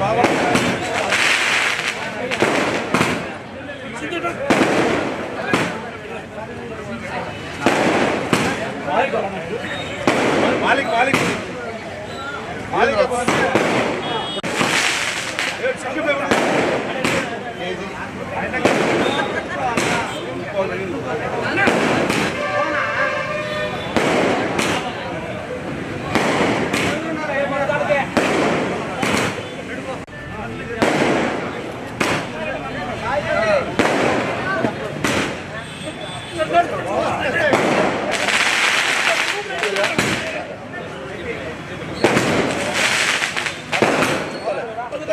బాబా Valeu,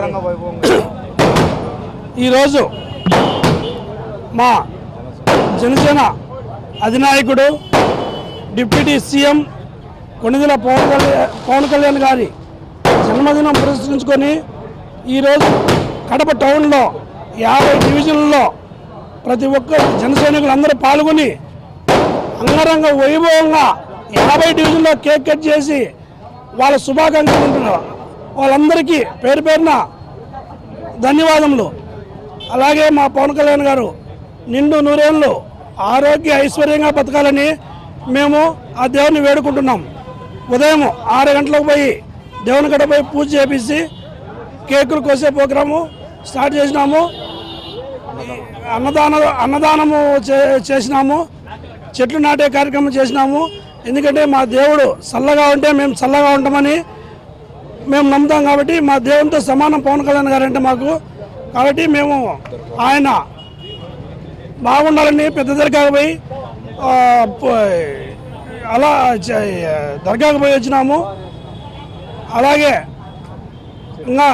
వైభవంగా ఈరోజు మా జనసేన అధినాయకుడు డిప్యూటీ సీఎం కొణిదెల పవన్ కళ్యాణ్ పవన్ కళ్యాణ్ గారి జన్మదినం పురస్కరించుకొని ఈరోజు కడప టౌన్లో యాభై డివిజన్లలో ప్రతి ఒక్క జన సైనికులందరూ పాల్గొని అంగరంగ వైభవంగా యాభై డివిజన్లో కేక్ కట్ చేసి వాళ్ళ శుభాకాంక్షలు ఉంటున్నారు వాళ్ళందరికీ పేరు పేరున ధన్యవాదములు. అలాగే మా పవన్ కళ్యాణ్ గారు నిండు నూరేళ్ళు ఆరోగ్య ఐశ్వర్యంగా బతకాలని మేము ఆ దేవుని వేడుకుంటున్నాం. ఉదయం ఆరు గంటలకు పోయి దేవుని గడ పోయి పూజ చేపించి కేకులు కోసే ప్రోగ్రాము స్టార్ట్ చేసినాము. అన్నదాన అన్నదానము చే- చేసినాము. చెట్లు నాటే కార్యక్రమం చేసినాము. ఎందుకంటే మా దేవుడు చల్లగా ఉంటే మేము చల్లగా ఉంటామని మేము నమ్ముతాం కాబట్టి మా దేవునితో సమానం పవన్ కళ్యాణ్ గారు అంటే మాకు. కాబట్టి మేము ఆయన బాగుండాలని పెద్ద దర్గాకు పోయి అలా దర్గాకు పోయి వచ్చినాము. అలాగే ఇంకా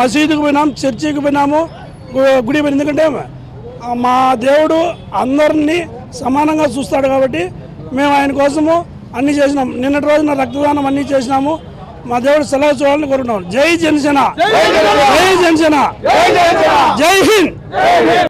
మసీదుకు పోయినాం చర్చికి పోయినాము గుడి ఎందుకంటే మా దేవుడు అందరినీ సమానంగా చూస్తాడు కాబట్టి మేము ఆయన కోసము అన్నీ చేసినాం. నిన్నటి రోజున రక్తదానం అన్నీ చేసినాము. మా దేవుడు సలహా చూడాలని కోరుకుంటాం జై జనసేన. జై జనసేన. జై హింద్.